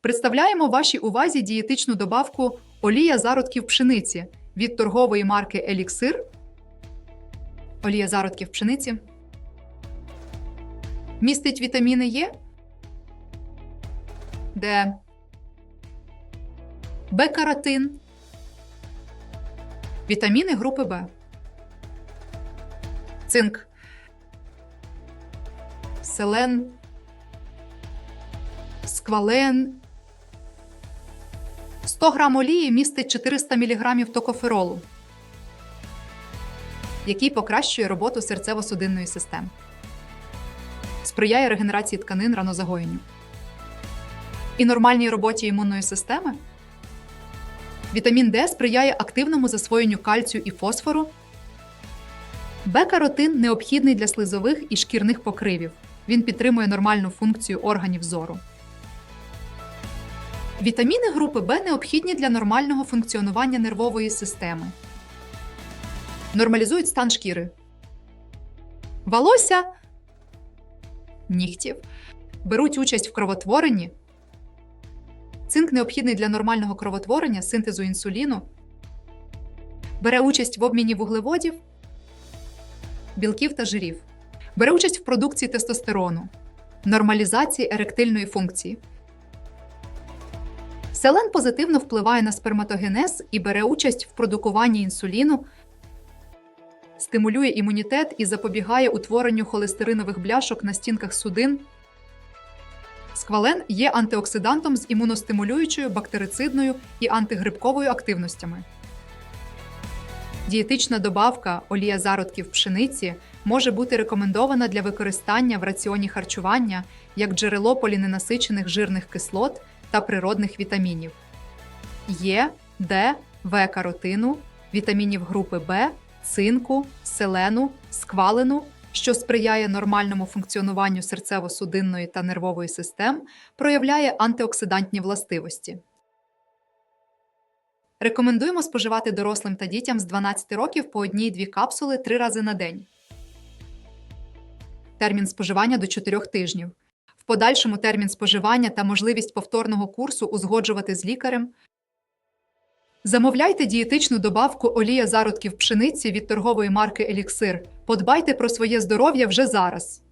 Представляємо вашій увазі дієтичну добавку олія зародків пшениці від торгової марки Еліксир. Олія зародків пшениці. Містить вітаміни Е, Д, Б-каротин, вітаміни групи Б, цинк, селен, сквален. 100 грам олії містить 400 мг токоферолу, який покращує роботу серцево-судинної системи, сприяє регенерації тканин ранозагоєнню і нормальній роботі імунної системи. Вітамін Д сприяє активному засвоєнню кальцію і фосфору. Б-каротин необхідний для слизових і шкірних покривів. Він підтримує нормальну функцію органів зору. Вітаміни групи Б необхідні для нормального функціонування нервової системи. Нормалізують стан шкіри. Волосся нігтів беруть участь в кровотворенні. Цинк необхідний для нормального кровотворення, синтезу інсуліну. Бере участь в обміні вуглеводів, білків та жирів. Бере участь в продукції тестостерону, нормалізації еректильної функції. Селен позитивно впливає на сперматогенез і бере участь в продукуванні інсуліну, стимулює імунітет і запобігає утворенню холестеринових бляшок на стінках судин. Сквален є антиоксидантом з імуностимулюючою, бактерицидною і антигрибковою активностями. Дієтична добавка олія зародків пшениці може бути рекомендована для використання в раціоні харчування як джерело поліненасичених жирних кислот та природних вітамінів Е, Д, В каротину, вітамінів групи Б, цинку, селену, сквалену, що сприяє нормальному функціонуванню серцево-судинної та нервової систем, проявляє антиоксидантні властивості. Рекомендуємо споживати дорослим та дітям з 12 років по одній-дві капсули три рази на день. Термін споживання до 4 тижнів. Подальшому термін споживання та можливість повторного курсу узгоджувати з лікарем. Замовляйте дієтичну добавку олія зародків пшениці від торгової марки Еліксир. Подбайте про своє здоров'я вже зараз.